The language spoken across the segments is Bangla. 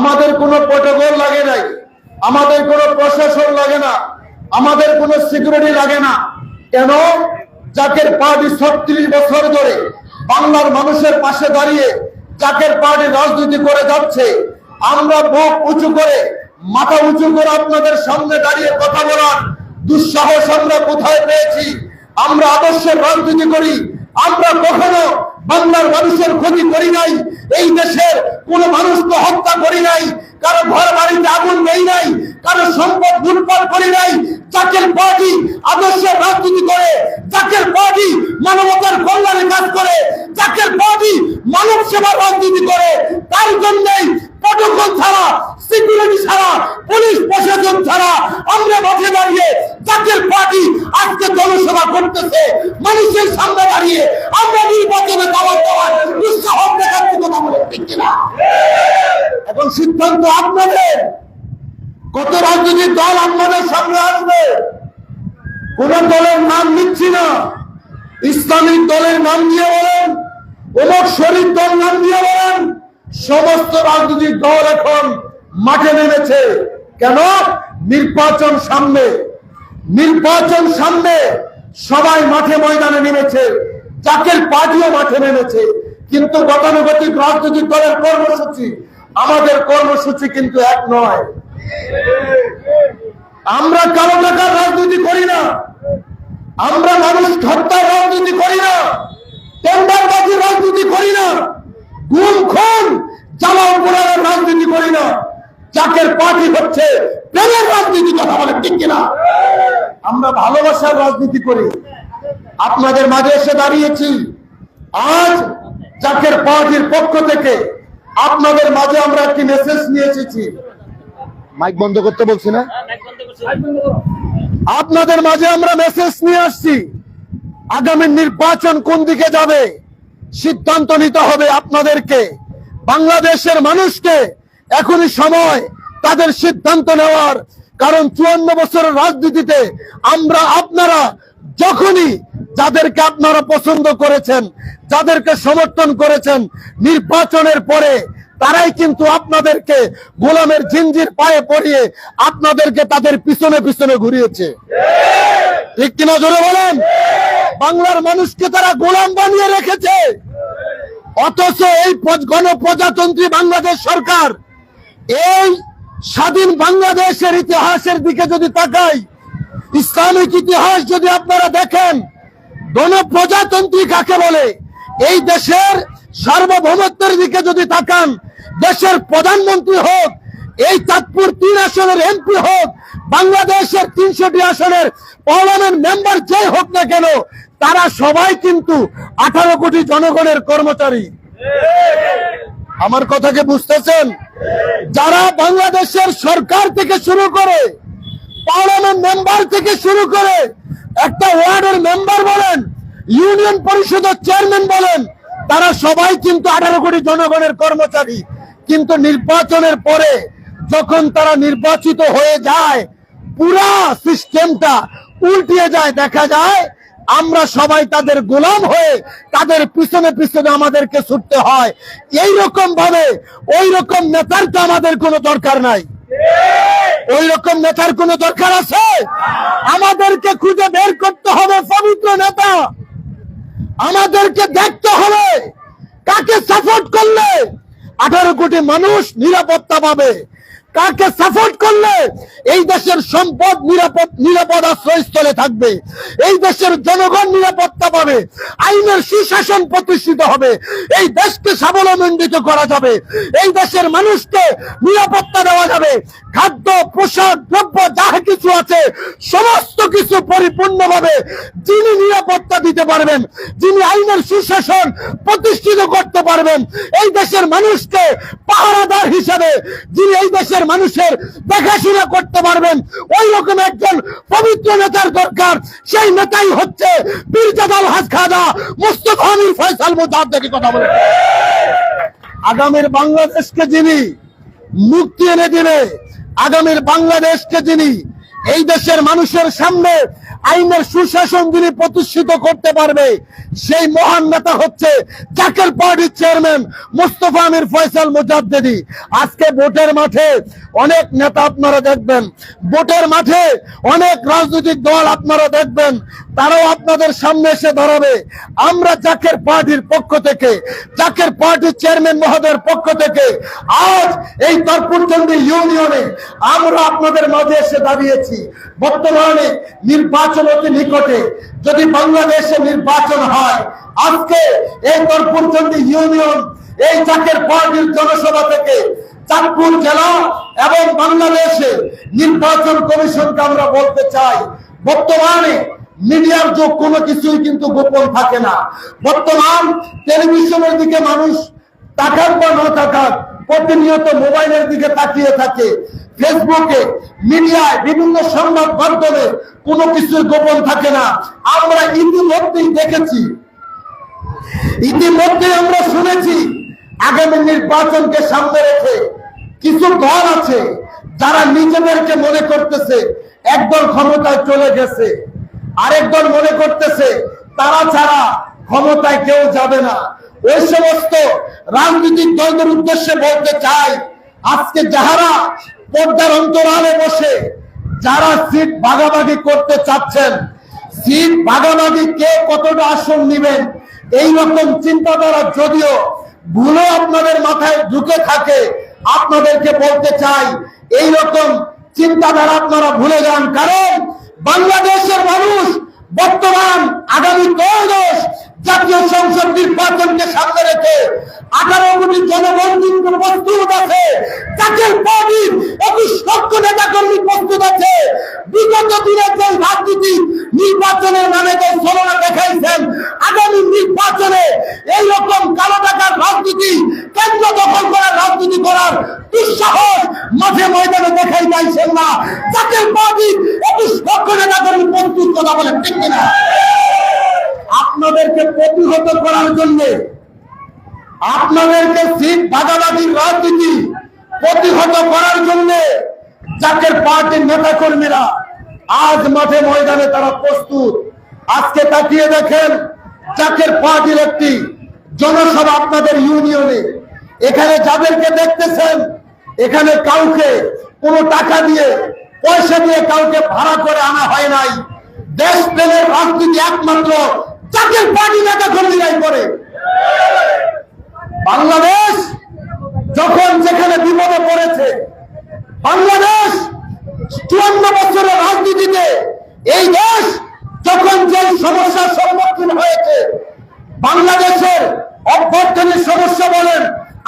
আমাদের কোনো প্রোটোকল লাগে নাই। আমাদের কোনো প্রশাসন লাগে না। আমাদের কোনো সিকিউরিটি লাগে না। কেন? জাকের পার্টি ছত্রিশ বছর ধরে বাংলার মানুষের পাশে দাঁড়িয়ে জাকের পার্টি রাজনীতি করে যাচ্ছে। আমরা বুক উঁচু করে, মাথা উঁচু করে আপনাদের সামনে দাঁড়িয়ে কথা বলার দুঃসাহস আমরা কোথায় পেয়েছি? আমরা আদর্শের রাজনীতি করি। আমরা কখনো বাংলার মানুষের ক্ষতি করি নাই, এই দেশের কোন মানুষ তো হত্যা করি নাই, কারও ঘর বাড়িতে আগুন নেই নাই, কারও সম্পদ লুটপাট করি নাই চাকের পার্টি আদর্শের রাজনীতি করে চাকের পার্টি মানবতার কল্যাণে কাজ করে চাকের পার্টি মানব সেবার রাজনীতি করে, তার জন্যই প্রটোকল ছাড়া সিকিউরিটি ছাড়া পুলিশ প্রশাসন ছাড়া আমরা মাঠে দাঁড়িয়ে জাতীয় পার্টি আজকে জনসভা করতেছে। মানুষের সামনে দাঁড়িয়ে আমরা নির্বাচনে দাওয়াত দেওয়ার দুঃসাহস দেখাচ্ছি কথা বলে ঠিক কিনা? এখন সিদ্ধান্ত আপনাদের। কত রাজনৈতিক দল আপনাদের সামনে আসবে? কোন দলের নাম নিচ্ছি না। ইসলামিক দলের নাম দিয়ে বলেন অমুক শরীর দল নাম দিয়ে বলেন সমস্ত রাজনৈতিক দল এখন মাঠে নেমেছে। কেন? নির্বাচন সামনে। নির্বাচন সামনে সবাই মাঠে ময়দানে নেমেছে। জাকের পার্টিও মাঠে নেমেছে। কিন্তু গতানুগতিক রাজনৈতিক দলের কর্মসূচি, আমাদের কর্মসূচি কিন্তু এক নয়। আমরা কালো টাকার রাজনীতি করি না। আমরা মানুষ হত্যার রাজনীতি করি না টেন্ডারবাজি রাজনীতি করি না গুম খুন জ্বালাও পোড়ানোর রাজনীতি করি না চাকের পার্টি হচ্ছে প্রেমের রাজনীতি কথা বলে ঠিক কিনা আমরা ভালোবাসার রাজনীতি করি আপনাদের মাঝে এসে দাঁড়িয়েছি। আজ জাকের পার্টির পক্ষ থেকে আপনাদের মাঝে আমরা একটি মেসেজ নিয়ে এসেছি। মাইক বন্ধ করতে বলছি না? আপনাদের মাঝে আমরা মেসেজ নিয়ে আসছি। আগামী নির্বাচন কোন দিকে যাবে? সিদ্ধান্ত নিতে হবে আপনাদেরকে। বাংলাদেশের মানুষকে এখনই সময় তাদের সিদ্ধান্ত নেওয়ার। কারণ চুয়ান্ন বছরের রাজনীতিতে আমরা আপনারা যখনই যাদেরকে আপনারা পছন্দ করেছেন, যাদেরকে সমর্থন করেছেন, নির্বাচনের পরে তারাই কিন্তু আপনাদেরকে গোলামের জিঞ্জির পায়ে পড়িয়ে আপনাদেরকে তাদের পিছনে পিছনে ঘুরিয়েছে। ঠিক কিনা জোরে বলেন? বাংলার মানুষকে তারা গোলাম বানিয়ে রেখেছে। অথচ এই গণপ্রজাতন্ত্রী বাংলাদেশ সরকার এই স্বাধীন বাংলাদেশের ইতিহাসের দিকে যদি তাকাই, ইসলামিক ইতিহাস যদি আপনারা দেখেন গণপ্রজাতন্ত্রী কাকে বলে? এই দেশের সার্বভৌমত্বের দিকে যদি তাকান, দেশের প্রধানমন্ত্রী হোক, এই চাঁদপুর তিন আসনের এমপি হোক, বাংলাদেশের তিনশোটি আসনের পার্লামেন্ট মেম্বার যে হোক না কেন, তারা সবাই কিন্তু আঠারো কোটি জনগণের কর্মচারী। আমার কথাকে বুঝতেছেন? যারা বাংলাদেশের সরকার থেকে শুরু করে, পার্লামেন্ট মেম্বার থেকে শুরু করে একটা ওয়ার্ডের মেম্বার বলেন, ইউনিয়ন পরিষদের চেয়ারম্যান বলেন, তারা সবাই কিন্তু আঠারো কোটি জনগণের কর্মচারী। কিন্তু নির্বাচনের পরে যখন তারা নির্বাচিত হয়ে যায়, পুরা সিস্টেমটা উল্টিয়ে যায়। দেখা যায়, আমরা সবাই তাদের গোলাম হয়ে তাদের পিছনে পিছনে আমাদেরকে ছুটতে হয়। এই রকম ভাবে ওই রকম নেতার তো আমাদের কোনো দরকার নাই। ওই রকম নেতার কোনো দরকার আছে? আমাদেরকে খুঁজে বের করতে হবে, পবিত্র নেতা। আমাদেরকে দেখতে হবে কাকে সাপোর্ট করলে আঠারো কোটি মানুষ নিরাপত্তা পাবে। কাকে সাপোর্ট করলে এই দেশের সম্পদ নিরাপদ নিরাপদ আশ্রয়স্থলে থাকবে। এই দেশের জনগণ নিরাপত্তা পাবে, আইনের সুশাসন প্রতিষ্ঠিত হবে, এই দেশকে স্বাবলম্বিত করা যাবে, এই দেশের মানুষকে নিরাপত্তা দেওয়া যাবে। খাদ্য, পোশাক, দ্রব্য, যা কিছু আছে, সমস্ত কিছু পরিপূর্ণভাবে যিনি নিরাপত্তা দিতে পারবেন, যিনি আইনের সুশাসন প্রতিষ্ঠিত করতে পারবেন, এই দেশের মানুষকে পাহারাদার হিসাবে যিনি এই দেশের মানুষের দেখাশোনা করতে পারবেন, ওই রকম একজন পবিত্র নেতার দরকার। সেই নেতাই হচ্ছে বীরজাদাল হাজ খাজা মুস্তফা আমির ফয়সাল মোজাদ দেখে কথা বলে। আগামীর বাংলাদেশকে যিনি মুক্তি এনে দিবে, আগামীর বাংলাদেশকে যিনি এই দেশের মানুষের সামনে আইনের সুশাসন যিনি প্রতিষ্ঠিত করতে পারবে, সেই মহান নেতা হচ্ছে জাকের পার্টির চেয়ারম্যান মুস্তফা আমির ফয়সাল মুজাদ্দেদি। আজকে ভোটের মাঠে অনেক নেতা আপনারা দেখবেন, ভোটের মাঠে অনেক রাজনৈতিক দল আপনারা দেখবেন, তারাও আপনাদের সামনে এসে দাঁড়াবে। আমরা জাকের পার্টির পক্ষ থেকে, জাকের পার্টির চেয়ারম্যান মহোদয়ের পক্ষ থেকে আজ এই তরপুরচন্ডী ইউনিয়নে আমরা আপনাদের মাঝে এসে দাঁড়িয়েছি। বর্তমানে নির্বাচন অতি নিকটে যদি বাংলাদেশে নির্বাচন হয়, আজকে এই তরপুরচন্ডী ইউনিয়ন, এই জাকের পার্টির জনসভা থেকে চাঁদপুর জেলা এবং বাংলাদেশে নির্বাচন কমিশনকে আমরা বলতে চাই, বর্তমানে মিডিয়ার যুগ কোনো কিছুই কিন্তু গোপন থাকে না। বর্তমান টেলিভিশনের দিকে মানুষ তাকাক বা না তাকাক প্রতিনিয়ত মোবাইলের দিকে তাকিয়ে থাকে। ফেসবুকে মিডিয়ায়, বিভিন্ন সংবাদ মাধ্যমে কোনো কিছুর গোপন থাকে না। আমরা ইতিমধ্যেই দেখেছি। ইতিমধ্যে আমরা শুনেছি, আগামী নির্বাচনকে সামনে রেখে কিছু দল আছে যারা নিজেদেরকে মনে করতেছে একদল ক্ষমতায় চলে গেছে। আরেক দল মনে করতেছে, তারা ছাড়া ক্ষমতায় কেউ যাবে না। ওই সমস্ত রাজনৈতিক দলদের উদ্দেশ্যে বলতে চাই, আজকে যাহারা পর্দার অন্তরালে বসে, যারা সিট ভাগাভাগি করতে চাচ্ছেন, সিট ভাগাভাগি কে কতটা আসন নেবেন এই রকম চিন্তাধারা যদিও ভুলে আপনাদের মাথায় ঢুকে থাকে, আপনাদেরকে বলতে চাই এই রকম চিন্তাধারা আপনারা ভুলে যান। কারণ বাংলাদেশের মানুষ বর্তমান আগামী ত্রয়োদশ জাতীয় সংসদ নির্বাচনকে সামনে রেখে আঠারো কোটি জনগণ কিন্তু প্রস্তুত আছে। জাতীয় পার্টির একুশ লক্ষ নেতা কর্মী প্রস্তুত আছে। বিগত দিনের যে রাজনীতি নির্বাচনের নামে যে ছলনা দেখাইছেন, আগামী নির্বাচনে এই রকম কালো টাকার রাজনীতি রাজনীতি করার দুঃসাহস মাঠে ময়দানে দেখাই যাইছেন না জাতীয় পার্টির একুশ লক্ষ নেতা কর্মী প্রস্তুত কথা বলেন ঠিক কিনা? আপনাদেরকে প্রতিহত করার জন্য আপনাদেরকে সিট ভাগাভাগির রাজনীতি প্রতিহত করার জন্য জাকের পার্টির নেতা কর্মীরা আজ মাঠে ময়দানে তারা প্রস্তুত। আজকে তাকিয়ে দেখেন জাকের পার্টির একটি জনসভা আপনাদের ইউনিয়নে এখানে যাদেরকে দেখতেছেন, এখানে কাউকে কোনো টাকা দিয়ে, পয়সা দিয়ে কাউকে ভাড়া করে আনা হয় নাই। দেশ প্রেমের রাজনীতি একমাত্র জাতীয় পার্টি নেতা কর্মীরাই করে। বাংলাদেশ যখন যেখানে বিপদে পড়েছে, বাংলাদেশ চুয়ান্ন বছরের রাজনীতিতে, এই দেশ যখন যে সমস্যার সম্মুখীন হয়েছে, বাংলাদেশের অভ্যর্থনীর সমস্যা বলেন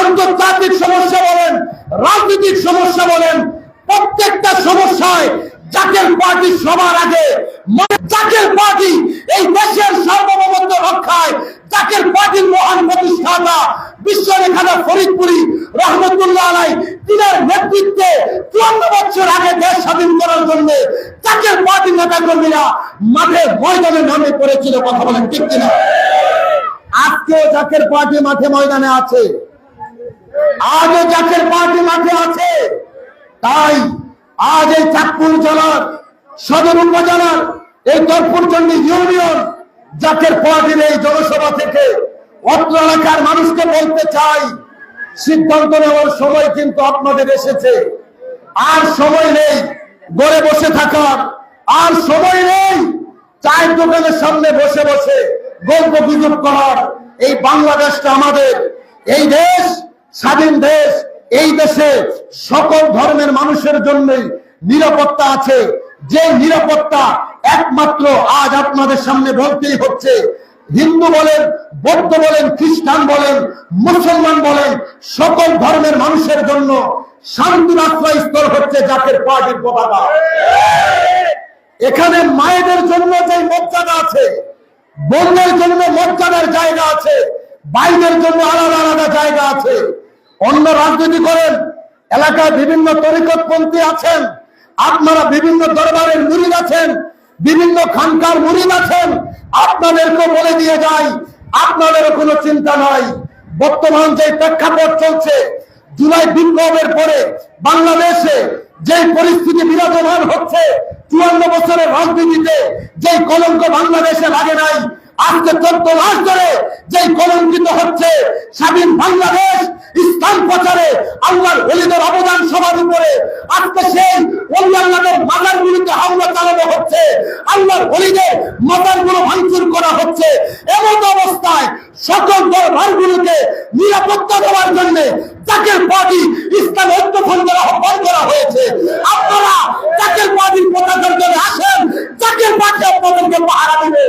আন্তর্জাতিক সমস্যা বলেন, রাজনৈতিক সমস্যা বলেন, প্রত্যেকটা সমস্যায় জাতীয় পার্টি সবার আগে। মানে জাতীয় পার্টি এই দেশের সার্বভৌমত্ব রক্ষায় জাতীয় পার্টির মহান প্রতিষ্ঠাতা বিশ্বরেখানা ফরিদপুরি রহমতুল্লাহ আলাই, তিনার নেতৃত্বে চুয়ান্ন বছর আগে দেশ স্বাধীন করার জন্য জাতীয় পার্টির নেতা কর্মীরা মাঠে ময়দানে নামে পড়েছিল, কথা বলেন ঠিক কিনা? আজকেও জাকের পার্টি মাঠে ময়দানে আছে। আজও জাকের পার্টি মাঠে আছে। তাই আজ এই চাঁদপুর জেলার, সদর উপজেলার, এই দরপুরচন্ডী ইউনিয়ন জাকের পার্টির এই জনসভা থেকে অত্র এলাকার মানুষকে বলতে চাই, সিদ্ধান্ত নেওয়ার সময় কিন্তু আপনাদের এসেছে। আর সময় নেই গড়ে বসে থাকার, আর সময় নেই চায়ের দোকানের সামনে বসে বসে গল্প গুজব করার। এই বাংলাদেশটা আমাদের, এই দেশ স্বাধীন দেশ, এই দেশে সকল ধর্মের মানুষের জন্য নিরাপত্তা আছে। যে নিরাপত্তা একমাত্র আজ আপনাদের সামনে বলতেই হচ্ছে, হিন্দু বলেন, বৌদ্ধ বলেন, খ্রিস্টান বলেন, মুসলমান বলেন, সকল ধর্মের মানুষের জন্য শান্তির আশ্রয় স্থল হচ্ছে জাতীয় পার্টির পতাকা। এখানে মায়েদের জন্য যে মর্যাদা আছে, বোনদের জন্য মর্যাদার জায়গা আছে, ভাইদের জন্য আলাদা আলাদা জায়গা আছে অন্য রাজনীতি করেন, এলাকায় বিভিন্ন তরিকতপন্থী আছেন, আপনারা বিভিন্ন দরবারের মুরিদ আছেন, বিভিন্ন খানকার মুরিদ আছেন আপনাদেরকে বলে দিয়ে যাই, আপনাদেরও কোনো চিন্তা নাই। বর্তমান যে প্রেক্ষাপট চলছে, জুলাই বিপ্লবের পরে বাংলাদেশে যে পরিস্থিতি বিরাজমান হচ্ছে, চুয়ান্ন বছরের রাজনীতিতে যে কলঙ্ক বাংলাদেশে লাগে নাই আজকে চোদ্দ মাস ধরে যে কলঙ্কিত হচ্ছে, স্বাধীন বাংলাদেশ ইসলাম প্রচারে আল্লাহর অলিদের অবদান সবার উপরে। আজকে সেই অন্যান্যদের মাজার গুলিতে হামলা চালানো হচ্ছে, আল্লাহর অলিদের মাজারগুলো ভাঙচুর করা হচ্ছে। এমন অবস্থায় সকল দরবারগুলোকে নিরাপত্তা দেওয়ার জন্য জাকের পার্টি ইসলাম ঐক্য ফন্ডের আহ্বান করা হয়েছে। আপনারা জাকের পার্টির পতাকার জন্য আসেন, জাকের পার্টি আপনাদেরকে পাহারা দিবে।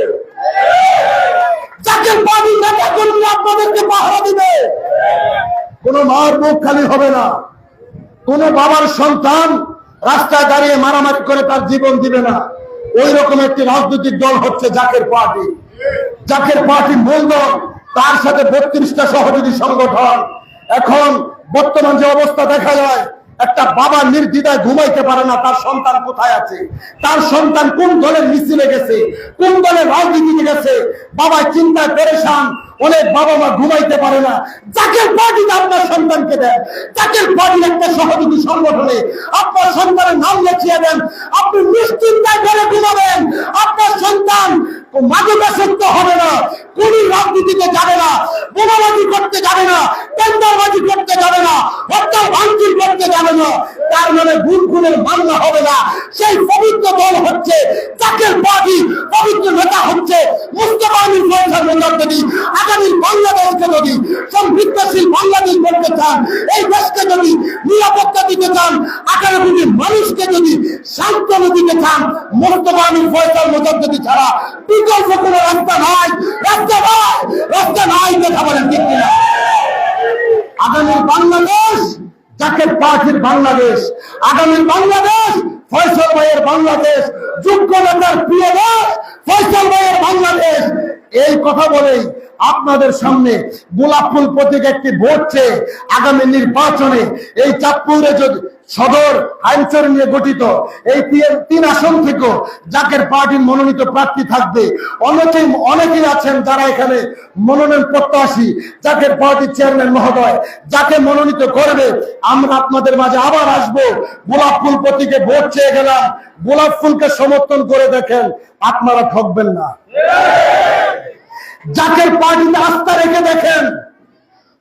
জাকের পার্টি নেতা কর্মী আপনাদেরকে পাহারা দিবে। কোন মার মুখ খালি হবে না। কোন বাবার সন্তান রাস্তায় দাঁড়িয়ে মারামারি করে তার জীবন দিবে না। ওই রকম একটি রাজনৈতিক দল হচ্ছে জাকের পার্টি। জাকের পার্টি মূল তার সাথে বত্রিশটা সহযোগী সংগঠন। এখন বর্তমান যে অবস্থা দেখা যায় একটা বাবা নির্দ্বিধায় ঘুমাইতে পারে না, তার সন্তান কোথায় আছে? তার সন্তান কোন দলের মিছিলে গেছে? কোন দলের রাজনীতিতে গেছে? বাবা চিন্তায় পেরেশান, অনেক বাবা মা ঘুমাইতে পারে না। জাকের পার্টিতে আপনার সন্তানকে দেন জাকের পার্টির একটা সহযোগী সংগঠনে আপনার সন্তানের নাম লেখিয়ে দেন, আপনি নিশ্চিন্তায় করে ঘুমাবেন। আপনার সন্তান মাদকাসক্ত হবে রাজনীতিতে যাবে না করতে যাবে না, টেন্ডারবাজি করতে যাবে না, হত্যা ভাঙচুর করতে যাবে না, তার মানে গুণ গুণের মামলা হবে না। সেই পবিত্র দল হচ্ছে তাকে পার্টি, পবিত্র নেতা হচ্ছে আগামী যদি সমৃদ্ধশীল বাংলাদেশ করতে চান, এই দেশকে যদি নিরাপত্তা দিতে চান আগামী দিনের মানুষকে যদি সান্ত্বনা দিতে চান মুস্তফা আমির ফয়সাল মোজাদ্দেদি ছাড়া বিকল্প কোনো রাস্তা নাই। রাস্তা নাই রাস্তা নাই কথা বলেন, ঠিক কিনা? আগামী বাংলাদেশ, যাকে পার্টির বাংলাদেশ, আগামী বাংলাদেশ, ফয়সল ভাইয়ের বাংলাদেশ, যোগ্য নেতার প্রিয় দেশ, ফয়সল ভাইয়ের বাংলাদেশ। এই কথা বলেই আপনাদের সামনে গোলাপ ফুল প্রতীক একটি ভোট চেয়ে আগামী নির্বাচনে এই চাঁদপুরে যদি সদর আইনচর নিয়ে গঠিত, এই তিন- আসন থেকেও জাকের পার্টির মনোনীত প্রার্থী থাকবে। অনেকেই অনেকেই আছেন যারা এখানে মনোনয়ন প্রত্যাশী, জাকের পার্টির চেয়ারম্যান মহোদয়। যাকে মনোনীত করবে, আমরা আপনাদের মাঝে আবার আসব। গোলাপ ফুল প্রতীকে ভোট চেয়ে গেলাম। গোলাপ ফুলকে সমর্থন করে দেখেন, আপনারা ঠকবেন না। জাকের পার্টিতে আস্থা রেখে দেখেন।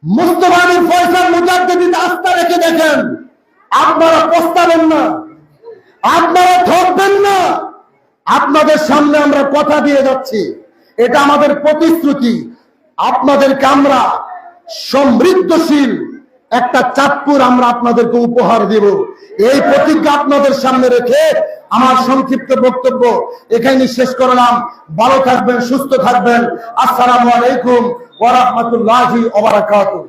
মুস্তফানির পয়সা মুজাদ্দিদিতে আস্থা রেখে দেখেন। আপনারা পস্তাবেন না। আপনারা থাকবেন না। আপনাদের সামনে আমরা কথা দিয়ে যাচ্ছি। এটা আমাদের প্রতিশ্রুতি। আপনাদেরকে আমরা সমৃদ্ধশীল একটা চাঁদপুর আমরা আপনাদেরকে উপহার দেব। এই প্রতিজ্ঞা আপনাদের সামনে রেখে আমার সংক্ষিপ্ত বক্তব্য এখানে শেষ করলাম। ভালো থাকবেন, সুস্থ থাকবেন। আসসালামু আলাইকুম ওয়া রাহমাতুল্লাহি ওয়া বারাকাতুহু।